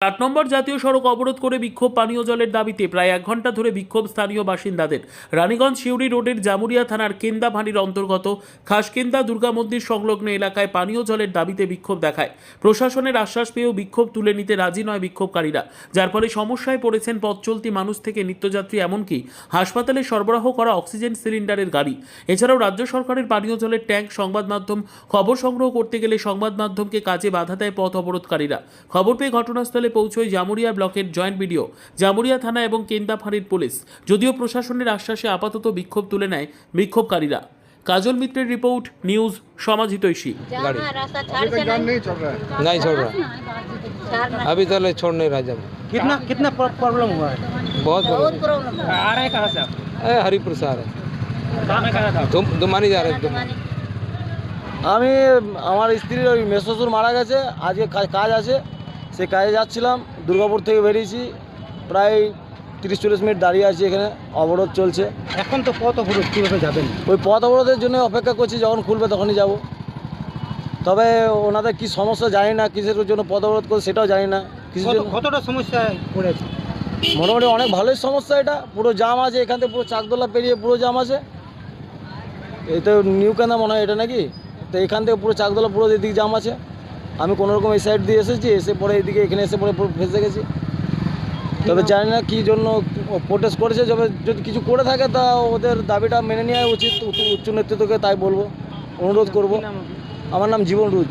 আট নম্বর জাতীয় সড়ক অবরোধ করে বিক্ষোভ পানীয় জলের দাবিতে প্রায় এক ঘণ্টা ধরে বিক্ষোভ স্থানীয় বাসিন্দাদের। রানীগঞ্জ শিউরি রোডের জামুরিয়া থানার কেন্দা ভানির অন্তর্গত খাসকেন্দা দুর্গা মন্দির সংলগ্ন এলাকায় পানীয় জলের দাবিতে বিক্ষোভ দেখায়। প্রশাসনের আশ্বাস পেয়েও বিক্ষোভ তুলে নিতে রাজি নয় বিক্ষোভকারীরা। যার ফলে সমস্যায় পড়েছেন পথ চলতি মানুষ থেকে নিত্যযাত্রী এমনকি হাসপাতালে সরবরাহ করা অক্সিজেন সিলিন্ডারের গাড়ি। এছাড়াও রাজ্য সরকারের পানীয় জলের ট্যাঙ্ক সংবাদ মাধ্যম খবর সংগ্রহ করতে গেলে সংবাদ মাধ্যমকে কাজে বাধা দেয় পথ অবরোধকারীরা। খবর পেয়ে ঘটনাস্থলে পৌঁছয় জামুরিয়া ব্লকের জয়েন্ট বিডিও জামুরিয়া থানা এবং কেন্দা ফাঁড়ির পুলিশ যদিও প্রশাসনের আশ্বাসে আপাতত বিক্ষোভ তুলে নেয় বিক্ষোভকারীরা কাজল মিত্রের রিপোর্ট নিউজ সমাজ হিতৈষী गाड़ी जहाँ रास्ता अभी छाड़ तक से जाम नहीं नहीं चल रहा है नहीं छोड़ रहा छाड़ नहीं अभी तक छोड़ नहीं रहा जब कितना कितना प्रॉब्लम हुआ है बहुत बहुत प्रॉब्लम है आ रहे हैं कहाँ से आप ए, हरिपुर से आ रहे कहाँ में कहाँ था तुम दुमानी जा रहे खाना तुम जमाने আমি আমার স্ত্রীর ওই মেসশ্বশুর মারা গেছে আজকে কাজ- কাজ আছে সে কাজে যাচ্ছিলাম দুর্গাপুর থেকে বেরিয়েছি প্রায় তিরিশ চল্লিশ মিনিট দাঁড়িয়ে আছি এখানে অবরোধ চলছে। এখন তো পথ ফুট কীভাবে যাবেন? ওই পথ অবরোধের জন্য অপেক্ষা করছি যখন খুলবে তখনই যাব। তবে ওনাদের কি সমস্যা জানি না কিসের জন্য পথ অবরোধ করে সেটাও জানি না। কিসের জন্য? কতটা সমস্যায় পড়েছে? মোটামুটি অনেক ভালোই সমস্যা এটা পুরো জাম আছে এখান থেকে পুরো চাকদোলা পেরিয়ে পুরো জাম আছে। এই তো নিউ কেনা মনে হয় এটা নাকি? তো এখান থেকে পুরো চাকদোলা পুরো এদিকে জাম আছে। আমি কোনো রকম এই সাইড দিয়ে এসেছি এসে পরে এইদিকে এখানে এসে পরে ফেসে গেছি। তবে জানি না কী জন্য প্রোটেস্ট করেছে তবে যদি কিছু করে থাকে তা ওদের দাবিটা মেনে নেওয়া উচিত উচ্চ- নেতৃত্বকে তাই বলব অনুরোধ করব। কি নাম আপনার? আমার নাম জীবন রুজ।